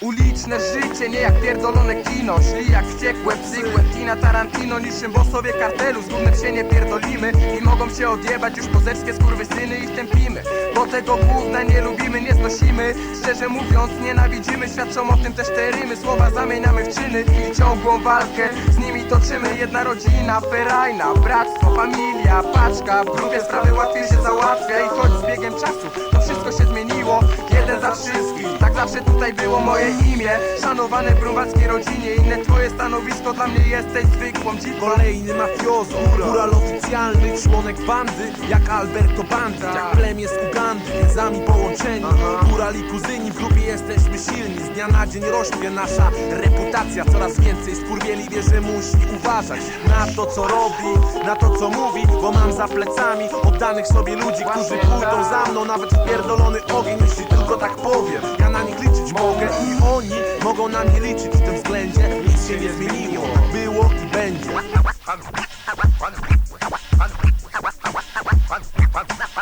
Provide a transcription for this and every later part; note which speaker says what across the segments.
Speaker 1: Uliczne życie, nie jak pierdolone kino. Szli jak wściekłe psy, Quentina Tarantino Niczym bossowie kartelu, z gównem się nie pierdolimy I mogą się odjebać już pozerskie skurwysyny Ich tępimy, bo tego gówna nie lubimy, nie znosimy. Szczerze mówiąc nienawidzimy, świadczą o tym też te rymy. Słowa zamieniamy w czyny i ciągłą walkę. Z nimi toczymy jedna rodzina, ferajna Bractwo, familia, paczka. W grupie sprawy łatwiej się załatwia I choć z biegiem czasu to wszystko się zmieniło Jeden za wszystkich, tak zawsze tutaj było moje imię. Szanowane w rodzinie Inne twoje stanowisko, dla mnie jesteś zwykłą dziwką
Speaker 2: Kolejny mafiozo, mural oficjalny, członek bandy Jak Alberto Banda, jak plemię z Ugandy Więzami połączeni, mural i kuzyni W grupie jesteśmy silni, z dnia na dzień rośnie nasza reputacja. Coraz więcej skurwieli wie, że musi uważać Na to co robi, na to co mówi. Bo mam za plecami oddanych sobie ludzi Którzy pójdą za mną. Nawet w pierdolony ogień Jeśli względzie Nic się nie zmieniło, było i będzie.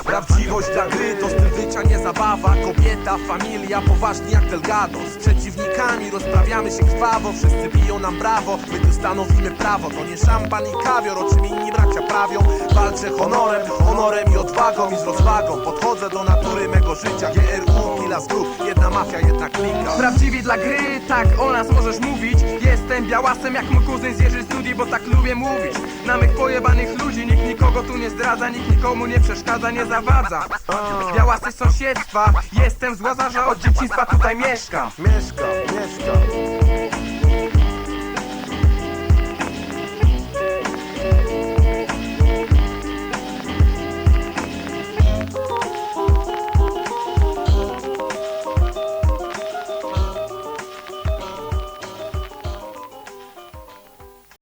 Speaker 2: Prawdziwość dla gry to styl życia, nie zabawa. Kobieta, familia, poważni jak Delgado. Z przeciwnikami rozprawiamy się krwawo. Wszyscy biją nam brawo, my tu stanowimy prawo. To nie szampan i kawior, o czym inni bracia prawią. Walczę honorem, honorem i odwagą I z rozwagą. Podchodzę do natury mego życia Jedna mafia, jedna klika.
Speaker 1: Prawdziwi dla gry, tak o nas możesz mówić. Jestem białasem jak mój kuzyn z Jerzy Studi, bo tak lubię mówić. Na mych pojebanych ludzi nikt nikogo tu nie zdradza Nikt nikomu nie przeszkadza, nie zawadza. Białasy sąsiedztwa, jestem z Łazarza, od dzieciństwa tutaj mieszkam.
Speaker 2: Mieszka, mieszka